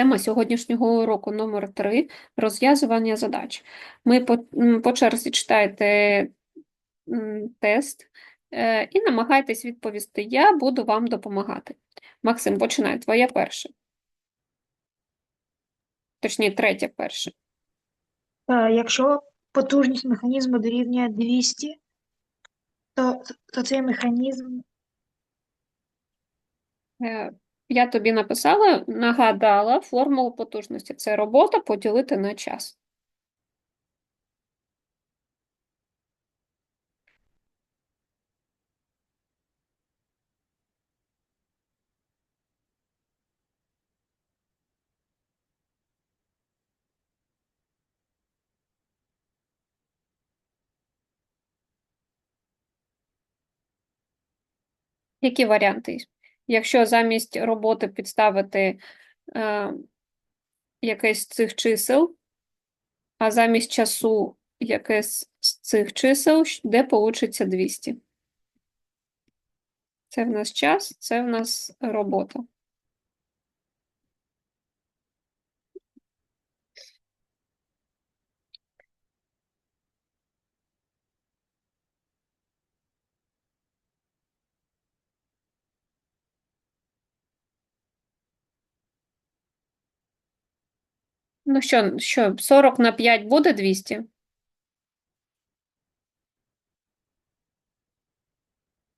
Тема сьогоднішнього уроку номер 3 розв'язування задач. Ми по, по черзі читайте тест е, і намагайтесь відповісти. Я буду вам допомагати. Максим, починай. Твоє перше. Точніше, третє перше. Якщо потужність механізму дорівнює 200, то, то цей механізм Е, Я тобі написала, нагадала формулу потужності. Це робота поділити на час. Які варіанти? Якщо замість роботи підставити е, якесь з цих чисел, а замість часу якесь з цих чисел, де получиться 200? Це в нас час, це в нас робота. Ну що, що, 40 на 5 буде 200?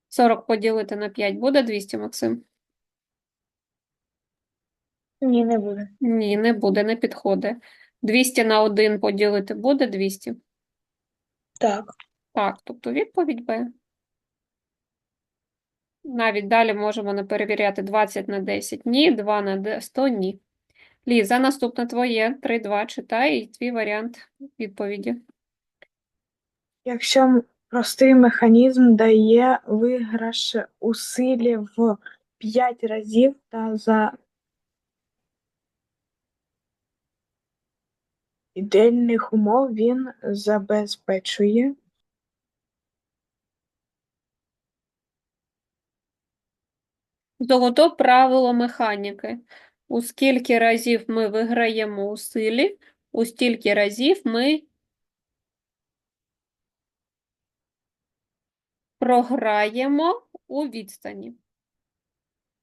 Сорок поділити на 5 буде 200, Максим? ні, не буде. Ні, не буде, не підходить. 200 на 1 поділити буде 200? Так. Так, тобто відповідь Б. Навіть далі можемо не перевіряти 20 на 10 – ні, 2 на 100 – ні. Ліза, наступне твоє, 3-2, читай і твій варіант відповіді. Якщо простий механізм дає виграш у силі в 5 разів та за ідеальних умов він забезпечує Золото правило механіки. У скільки разів ми виграємо у силі, у стільки разів ми програємо у відстані.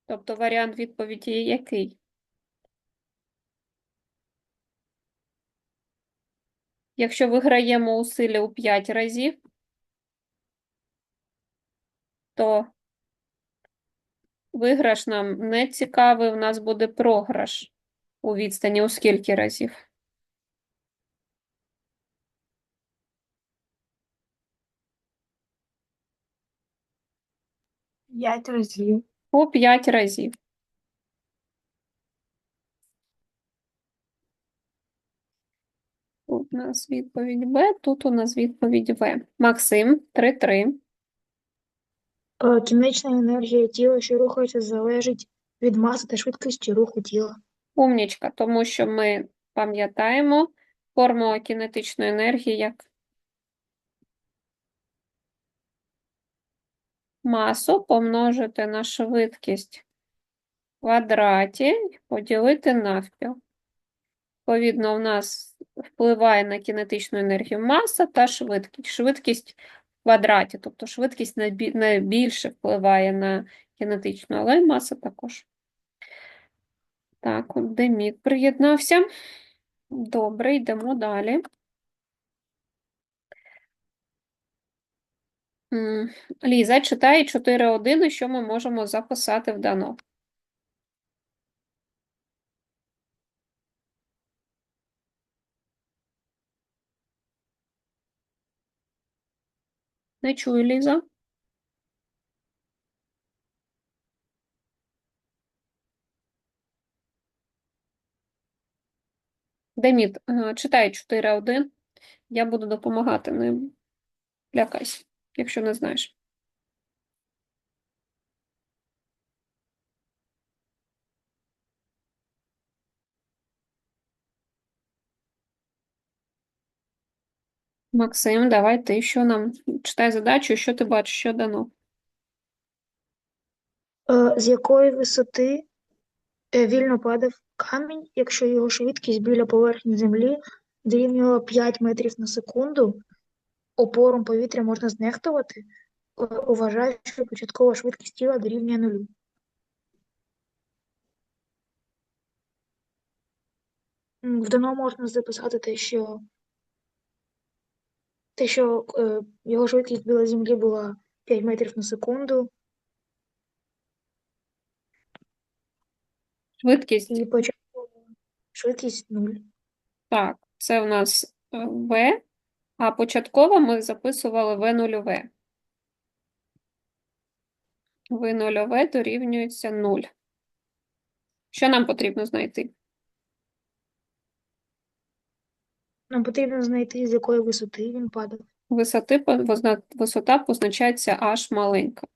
Тобто варіант відповіді який? Якщо виграємо у силі у 5 разів, то виграш нам не цікавий, у нас буде програш у відстані у скільки разів? 5 разів. У 5 разів. Тут у нас відповідь Б, тут у нас відповідь В. Максим, 3-3. Е, Кінечна енергія тіла, що рухається, залежить від маси та швидкості руху тіла. Умнічка, тому що ми пам'ятаємо формулу кінетичної енергії як масу помножити на швидкість в квадраті поділити навпіл. Відповідно, у нас впливає на кінетичну енергію маса та швидкість. Швидкість в квадраті, тобто швидкість найбільше впливає на кінетичну, але й маса також. Так, от Демік приєднався. Добре, йдемо далі. Ліза, читай 4.1, що ми можемо записати в дано. Не чую, Ліза. Деміт, е, читай 4.1. Я буду допомагати, не лякайся, якщо не знаєш. Максим, давай ти, що нам? Читай задачу, що ти бачиш, що дано. Е, З якої висоти е, вільно падав камінь, якщо його швидкість біля поверхні землі дорівнювала 5 метрів на секунду, опором повітря можна знехтувати, е, вважають, що початкова швидкість тіла дорівнює нулю. В дано можна записати те, що те, що е, його швидкість біля землі була 5 метрів на секунду, Швидкість. і початкова швидкість 0. Так, це у нас е, В, а початково ми записували В нульове. В нульове дорівнюється 0. Що нам потрібно знайти? Нам потрібно знайти, з якої висоти він падав. Висоти, висота позначається аж маленька.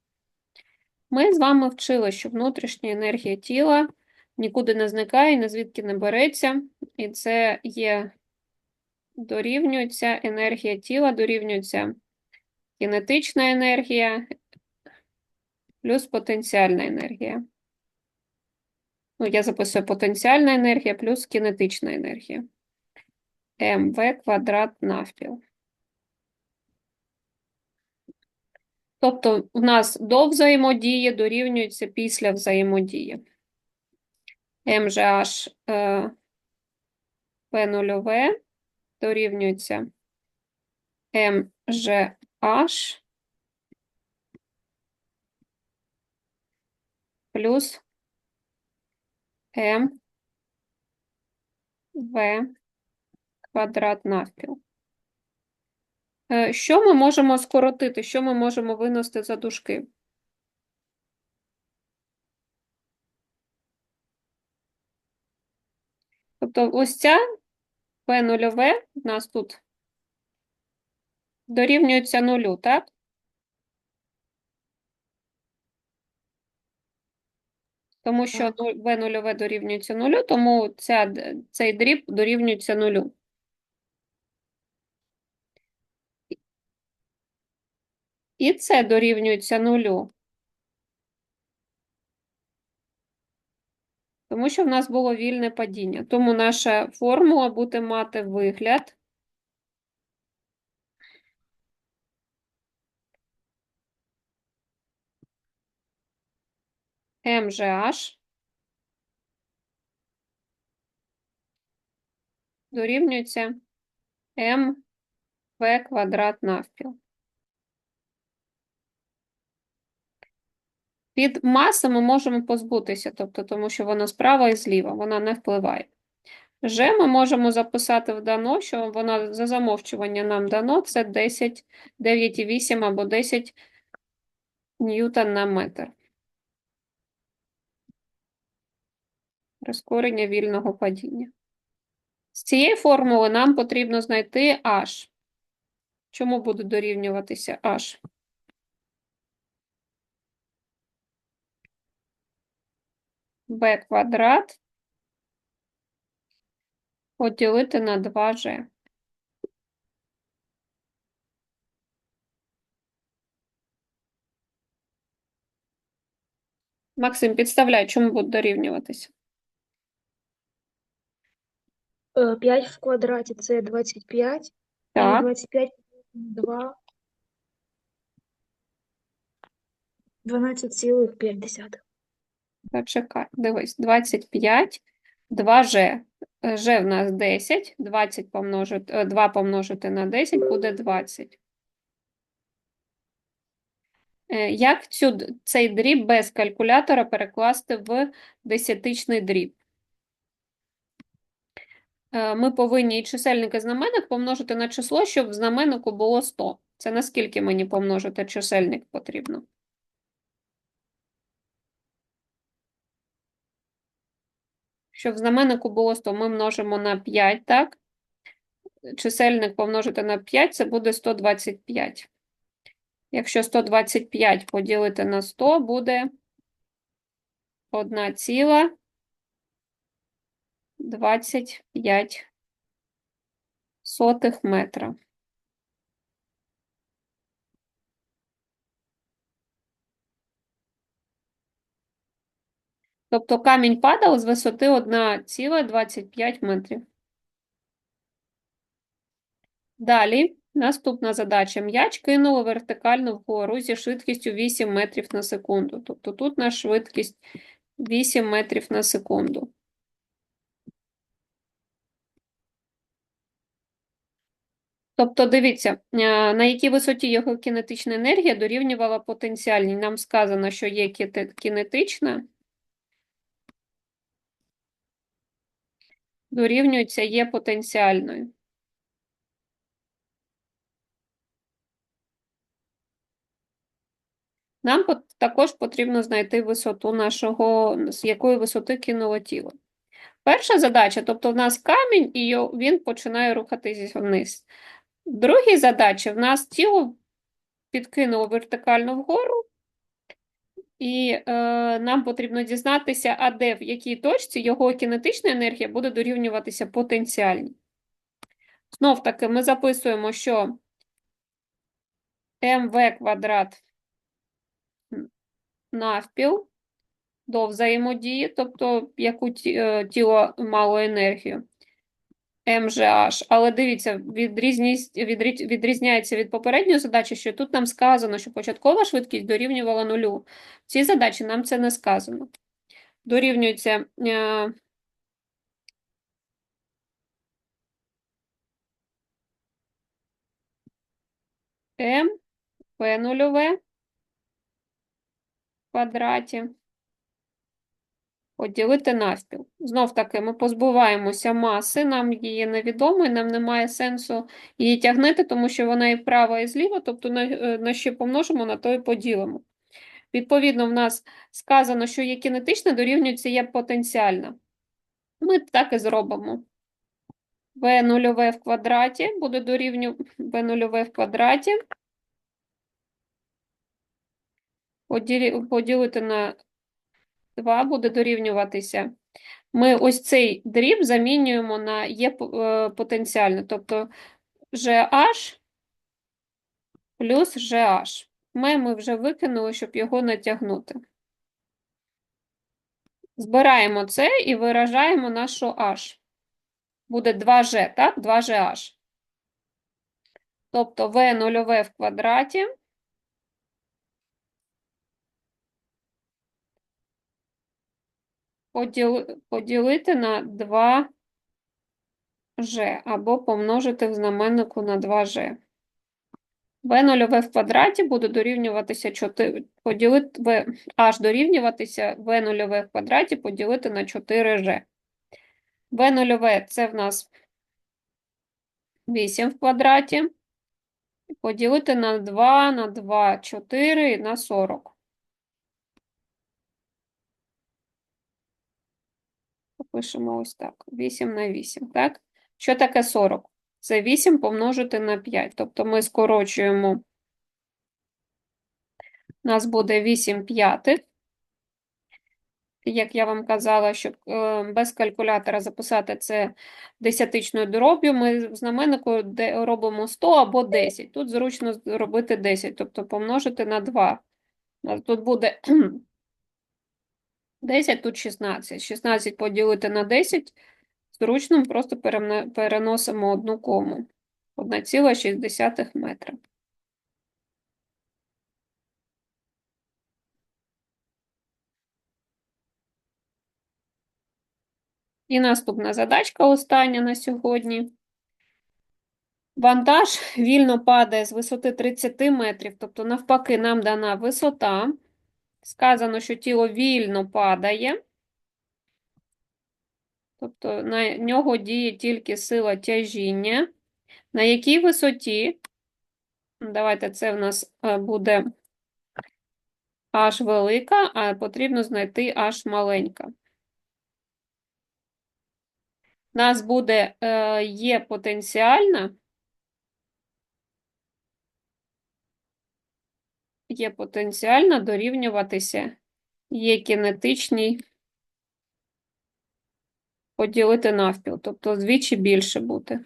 Ми з вами вчили, що внутрішня енергія тіла нікуди не зникає, ні звідки не береться, і це є дорівнюється енергія тіла, дорівнюється кінетична енергія плюс потенціальна енергія. Ну, я записую потенціальна енергія плюс кінетична енергія. МВ квадрат навпіл. Тобто у нас до взаємодії дорівнюється після взаємодії. МЖH е, P0 дорівнюється МЖH плюс МВ квадрат навпіл. Е, Що ми можемо скоротити? Що ми можемо винести за дужки? Тобто ось ця P0 у нас тут дорівнюється нулю, так? Тому що Так. нуль- V0 дорівнюється нулю, тому ця, цей дріб дорівнюється нулю. І це дорівнюється нулю. Тому що в нас було вільне падіння. Тому наша формула буде мати вигляд. МЖH дорівнюється МВ квадрат навпіл. Від маси ми можемо позбутися, тобто, тому що вона справа і зліва, вона не впливає. Ж ми можемо записати в дано, що вона за замовчування нам дано, це 10, 9,8 або 10 ньютон на метр. Прискорення вільного падіння. З цієї формули нам потрібно знайти h. Чому буде дорівнюватися h? b квадрат поділити на 2g. Максим, підставляй, чому буде дорівнюватися? 5 в квадраті це 25, і Так, 25 на 2 12,5. Почекай, дивись, 25, 2g. G в нас 10, 20 помножити, е, 2 помножити на 10 буде 20. Е, Як цю, цей дріб без калькулятора перекласти в десятичний дріб? Е, Ми повинні і чисельник і знаменник помножити на число, щоб в знаменнику було 100. Це наскільки мені помножити чисельник потрібно? Щоб в знаменнику було 100, ми множимо на 5, так? Чисельник помножити на 5, це буде 125. Якщо 125 поділити на 100, буде 1,25 метра. Тобто камінь падав з висоти 1,25 метрів. Далі, наступна задача. М'яч кинуло вертикально вгору зі швидкістю 8 метрів на секунду. Тобто тут наша швидкість 8 метрів на секунду. Тобто, дивіться, е, на якій висоті його кінетична енергія дорівнювала потенціальній. Нам сказано, що є кінетична, дорівнюється є потенціальною. Нам також потрібно знайти висоту нашого, з якої висоти кинуло тіло. Перша задача, тобто в нас камінь, і він починає рухатись вниз. В другій задачі в нас тіло підкинуло вертикально вгору, і е, нам потрібно дізнатися, а де, в якій точці його кінетична енергія буде дорівнюватися потенціальній. Знов таки ми записуємо, що mv квадрат навпіл до взаємодії, тобто яку е, тіло мало енергію. МЖH. Але дивіться, відрізняється від попередньої задачі, що тут нам сказано, що початкова швидкість дорівнювала нулю. В цій задачі нам це не сказано. Дорівнюється е, М, P нульове в квадраті поділити навпіл. Знов таки, ми позбуваємося маси, нам її невідомо, і нам немає сенсу її тягнити, тому що вона і вправо, і зліва, тобто на, е, на що помножимо, на то і поділимо. Відповідно, в нас сказано, що є кінетична, дорівнюється є потенціальна. Ми так і зробимо. В нульове в квадраті буде дорівнювати В нульове в квадраті. Поділити на 2 буде дорівнюватися. Ми ось цей дріб замінюємо на є е, потенціальне, тобто GH плюс GH. Ми, ми вже викинули, щоб його натягнути. Збираємо це і виражаємо нашу H. Буде 2G, так? 2GH. Тобто V нульове в квадраті поділити на 2G або помножити в знаменнику на 2G. В нульове в квадраті буде дорівнюватися 4, поділити, H дорівнюватися В нульове в квадраті поділити на 4G. В нульове це в нас 8 в квадраті. Поділити на 2, на 2, 4 і на 40. Попишемо ось так. 8 на 8, так? Що таке 40? Це 8 помножити на 5. Тобто ми скорочуємо. У нас буде 8 п'ятих. Як я вам казала, щоб е, без калькулятора записати це десятичною дроб'ю, ми в знаменнику робимо 100 або 10. Тут зручно робити 10, тобто помножити на 2. Тут буде 10, тут 16. 16 поділити на 10. Зручно просто переносимо одну кому. 1,6 метра. І наступна задачка, остання на сьогодні. Вантаж вільно падає з висоти 30 метрів, тобто навпаки нам дана висота. Сказано, що тіло вільно падає. Тобто на нього діє тільки сила тяжіння. На якій висоті? Давайте це в нас е, буде H велика, а потрібно знайти H маленька. У нас буде е, потенціальна. Є потенціальна дорівнюватися є кінетичній поділити навпіл, тобто вдвічі більше бути.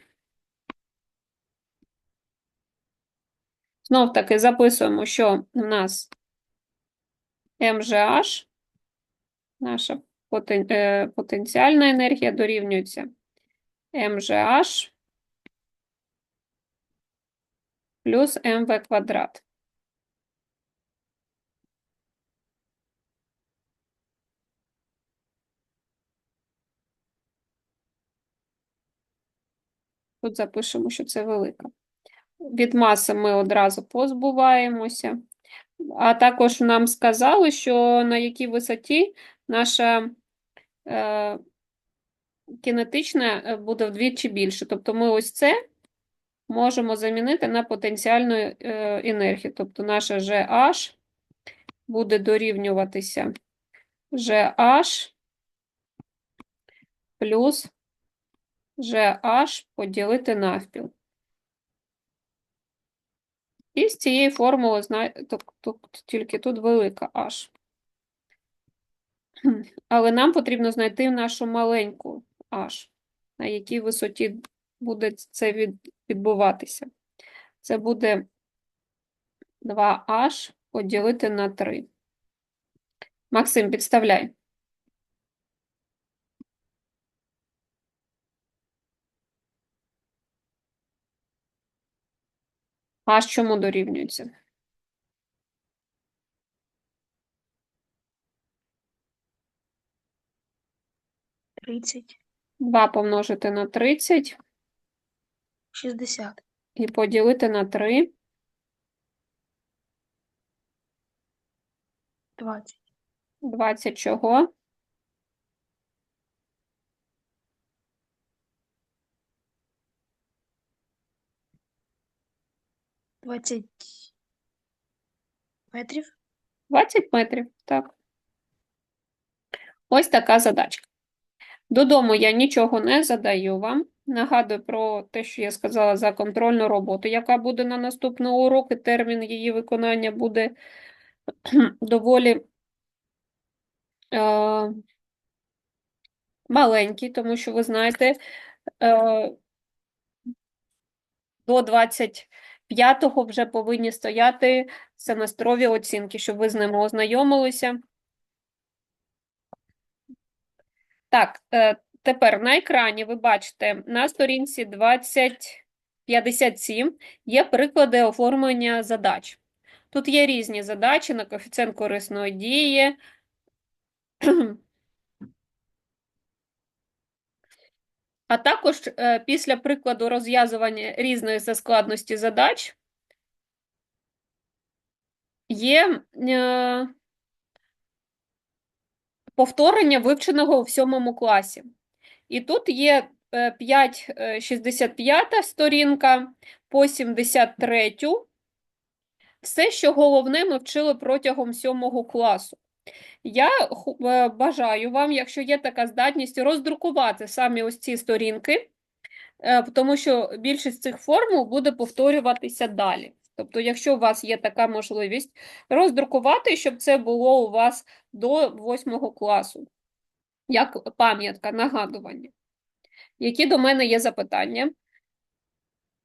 Знов таки записуємо, що в нас МЖH, наша потен- е, потенціальна енергія дорівнюється МЖH плюс МВ квадрат. Тут запишемо, що це велика. Від маси ми одразу позбуваємося. А також нам сказали, що на якій висоті наша е, кінетична е, буде вдвічі більше. Тобто ми ось це можемо замінити на потенціальну е, енергію. Тобто наша GH буде дорівнюватися GH плюс GH поділити навпіл. І з цієї формули, тільки тут велика H. Але нам потрібно знайти нашу маленьку H, на якій висоті буде це відбуватися. Це буде 2H поділити на 3. Максим, підставляй. H чому дорівнюється? Тридцять, 2 помножити на 30 шістдесят, і поділити на 3. двадцять, 20 чого? Двадцять метрів. 20 метрів, так. Ось така задачка. Додому я нічого не задаю вам. Нагадую про те, що я сказала за контрольну роботу, яка буде на наступний урок, і термін її виконання буде доволі е, маленький, тому що ви знаєте, е, до 25-го вже повинні стояти семестрові оцінки, щоб ви з ними ознайомилися. Так, е, тепер на екрані ви бачите на сторінці 2057 є приклади оформлення задач. Тут є різні задачі на коефіцієнт корисної дії. А також е, після прикладу розв'язування різної за складності задач є е, повторення вивченого у сьомому класі. І тут є е, 5, е, 65 сторінка по 73. Все, що головне, ми вчили протягом сьомого класу. Я е, бажаю вам, якщо є така здатність, роздрукувати самі ось ці сторінки, е, тому що більшість цих формул буде повторюватися далі. Тобто, якщо у вас є така можливість, роздрукувати, щоб це було у вас до 8 класу, як пам'ятка, нагадування. Які до мене є запитання?